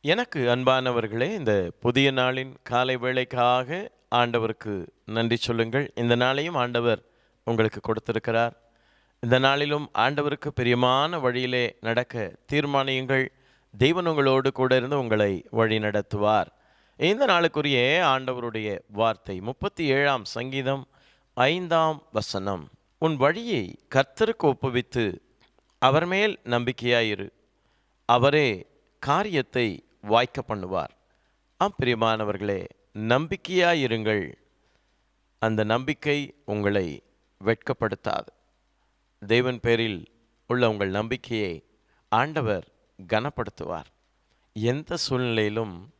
எனக்கு அன்பானவர்களே இந்த புதிய நாளின் காலை வேளைக்காக ஆண்டவருக்கு நன்றி சொல்லுங்கள். இந்த நாளையும் ஆண்டவர் உங்களுக்கு கொடுத்திருக்கிறார். இந்த நாளிலும் ஆண்டவருக்கு பிரியமான வழியிலே நடக்க தீர்மானியுங்கள். தெய்வன் உங்களோடு கூட இருந்து உங்களை வழி நடத்துவார். இந்த நாளுக்குரிய ஆண்டவருடைய வார்த்தை முப்பத்தி ஏழாம் சங்கீதம் ஐந்தாம் வசனம். உன் வழியை கர்த்தருக்கு ஒப்புவித்து அவர் மேல் நம்பிக்கையாயிரு. அவரே காரியத்தை வாய்க்க பண்ணுவார். ஆம் பிரியமானவர்களே நம்பிக்கையாயிருங்கள் அந்த நம்பிக்கை உங்களை வெட்கப்படுத்தாது. தேவன் பேரில் உள்ள உங்கள் நம்பிக்கையை ஆண்டவர் கனப்படுத்துவார். எந்த சூழ்நிலையிலும்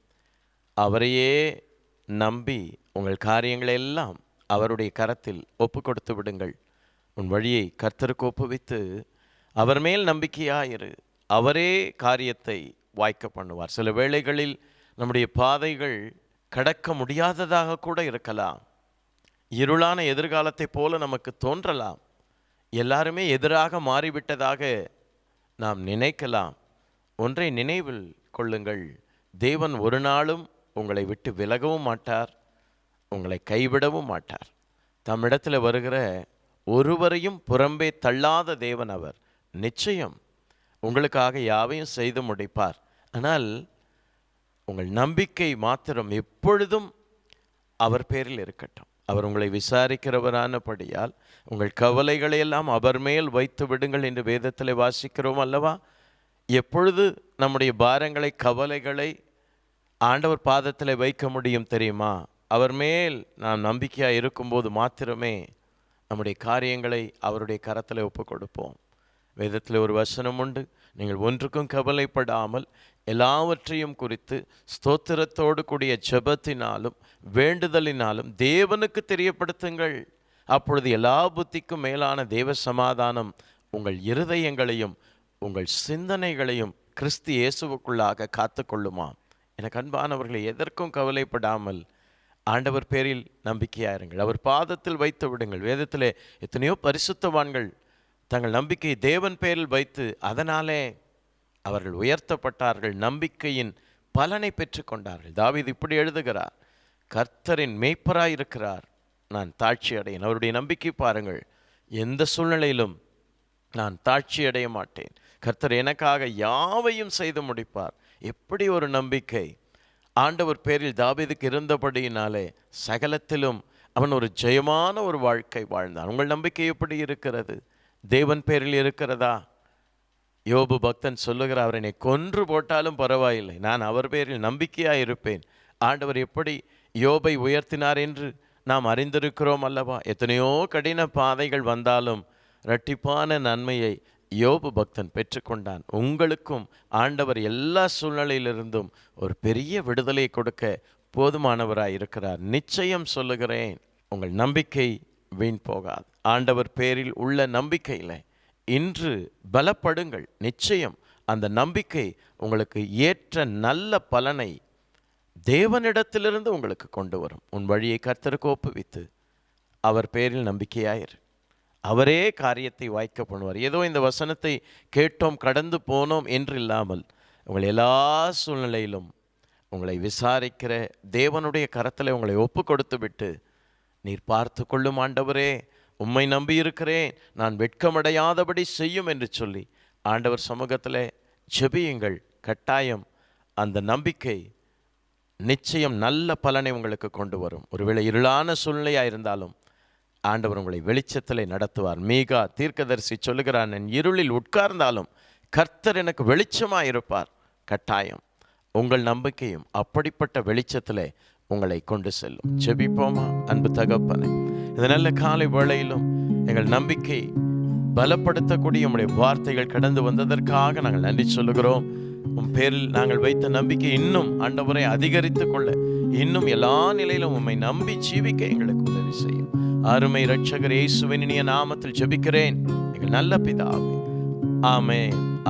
அவரையே நம்பி உங்கள் காரியங்களை எல்லாம் அவருடைய கரத்தில் ஒப்பு கொடுத்து விடுங்கள். உன் வழியை கர்த்தருக்கு ஒப்புவித்து அவர் மேல் நம்பிக்கையாயிரு. அவரே காரியத்தை வாய்க்க பண்ணுவார். சில வேளைகளில் நம்முடைய பாதைகள் கடக்க முடியாததாக கூட இருக்கலாம். இருளான எதிர்காலத்தை போல நமக்கு தோன்றலாம். எல்லாருமே எதிராக மாறிவிட்டதாக நாம் நினைக்கலாம். ஒன்றை நினைவில் கொள்ளுங்கள். தேவன் ஒரு நாளும் உங்களை விட்டு விலகவும் மாட்டார். உங்களை கைவிடவும் மாட்டார். தம்மிடத்தில் வருகிற ஒருவரையும் புறம்பே தள்ளாத தேவன் அவர். நிச்சயம் உங்களுக்காக யாவையும் செய்து முடிப்பார். ஆனால் உங்கள் நம்பிக்கை மாத்திரம் எப்பொழுதும் அவர் பேரில் இருக்கட்டும். அவர் உங்களை விசாரிக்கிறவரானபடியால் உங்கள் கவலைகளை எல்லாம் அவர் மேல் வைத்து விடுங்கள் என்று வேதத்தில் வாசிக்கிறோம் அல்லவா? எப்பொழுது நம்முடைய பாரங்களை கவலைகளை ஆண்டவர் பாதத்தில் வைக்க முடியும் தெரியுமா? அவர் மேல் நாம் நம்பிக்கையாக இருக்கும்போது மாத்திரமே நம்முடைய காரியங்களை அவருடைய கரத்தில் ஒப்பு கொடுப்போம் வேதத்தில் ஒரு வசனம் உண்டு. நீங்கள் ஒன்றுக்கும் கவலைப்படாமல் எல்லாவற்றையும் குறித்து ஸ்தோத்திரத்தோடு கூடிய ஜபத்தினாலும் வேண்டுதலினாலும் தேவனுக்கு தெரியப்படுத்துங்கள். அப்பொழுது எல்லா புத்திக்கும் மேலான தேவ சமாதானம் உங்கள் இருதயங்களையும் உங்கள் சிந்தனைகளையும் கிறிஸ்து இயேசுவுக்குள்ளாக காத்துக்கொள்ளுமாம். எனக்கு அன்பானவர்களை எதற்கும் கவலைப்படாமல் ஆண்டவர் பேரில் நம்பிக்கையாயிருங்கள் அவர் பாதத்தில் வைத்து விடுங்கள். வேதத்திலே எத்தனையோ பரிசுத்தவான்கள் தங்கள் நம்பிக்கை தேவன் பேரில் வைத்து அதனாலே அவர்கள் உயர்த்தப்பட்டார்கள். நம்பிக்கையின் பலனை பெற்றுக்கொண்டார்கள். தாவீது இப்படி எழுதுகிறார் கர்த்தரின் மேய்ப்பராய் இருக்கிறார் நான் தாட்சி அடையேன் அவருடைய நம்பிக்கை பாருங்கள். எந்த சூழ்நிலையிலும் நான் தாட்சி அடைய மாட்டேன். கர்த்தர் எனக்காக யாவையும் செய்து முடிப்பார். எப்படி ஒரு நம்பிக்கை? ஆண்டவர் பேரில் தாபீதுக்கு இருந்தபடியினாலே சகலத்திலும் அவன் ஒரு ஜெயமான ஒரு வாழ்க்கை வாழ்ந்தான். உங்கள் நம்பிக்கை எப்படி இருக்கிறது? தேவன் பேரில் இருக்கிறதா? யோபு பக்தன் சொல்லுகிற அவர் என்னை கொன்று போட்டாலும் பரவாயில்லை. நான் அவர் பேரில் நம்பிக்கையாக இருப்பேன். ஆண்டவர் எப்படி யோபை உயர்த்தினார் என்று நாம் அறிந்திருக்கிறோம் அல்லவா? எத்தனையோ கடின பாதைகள் வந்தாலும் இரட்டிப்பான நன்மையை யோபு பக்தன் பெற்றுக்கொண்டான். உங்களுக்கும் ஆண்டவர் எல்லா சூழ்நிலையிலிருந்தும் ஒரு பெரிய விடுதலை கொடுக்க போதுமானவராய் இருக்கிறார் நிச்சயம் சொல்லுகிறேன் உங்கள் நம்பிக்கை வீண் போகாது. ஆண்டவர் பேரில் உள்ள நம்பிக்கையில் இன்று பலப்படுங்கள். நிச்சயம் அந்த நம்பிக்கை உங்களுக்கு ஏற்ற நல்ல பலனை தேவனிடத்திலிருந்து உங்களுக்கு கொண்டு வரும். உன் வழியை கர்த்தருக்கு ஒப்புவித்து அவர் பேரில் நம்பிக்கையாயிரு. அவரே காரியத்தை வாய்க்க பண்ணுவார். ஏதோ இந்த வசனத்தை கேட்டோம் கடந்து போனோம் என்று இல்லாமல் உங்கள் எல்லா சூழ்நிலையிலும் உங்களை விசாரிக்கிற தேவனுடைய கரத்தில் உங்களை ஒப்பு கொடுத்து விட்டு நீர் பார்த்து கொள்ளும் ஆண்டவரே உம்மை நம்பி இருக்கிறேன் நான் வெட்கமடையாதபடி செய்யும் என்று சொல்லி ஆண்டவர் சமூகத்தில் ஜெபியுங்கள். கட்டாயம் அந்த நம்பிக்கை நிச்சயம் நல்ல பலனை உங்களுக்கு கொண்டு வரும். ஒருவேளை இருளான சூழ்நிலையாக இருந்தாலும் ஆண்டவர் உங்களை வெளிச்சத்திலே நடத்துவார். மீகா தீர்க்கதரிசி சொல்லுகிறான் என் இருளில் உட்கார்ந்தாலும் கர்த்தர் எனக்கு வெளிச்சமாக இருப்பார் கட்டாயம். உங்கள் நம்பிக்கையும் அப்படிப்பட்ட வெளிச்சத்திலே உங்களை கொண்டு செல்லும். ஜெபிப்போமா? அன்பு தகப்பனே இந்த நல்ல காலை வேளையிலும் எங்கள் நம்பிக்கை பலப்படுத்தக்கூடிய உங்களுடைய வார்த்தைகள் கடந்து வந்ததற்காக நாங்கள் நன்றி சொல்லுகிறோம். உன் பேரில் நாங்கள் வைத்த நம்பிக்கை இன்னும் ஆண்டவரை அதிகரித்து கொள்ள இன்னும் எல்லா நிலையிலும் உம்மை நம்பி ஜீவிக்க எங்களுக்கு உதவி செய்யும். அருமை ரட்சகர் இயேசுவின் இனிய நாமத்தில் ஜெபிக்கிறேன். எங்கள் நல்ல பிதாவே ஆமே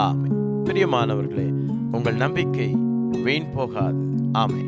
ஆமே பிரியமானவர்களே உங்கள் நம்பிக்கை வீண் போகாது. ஆமே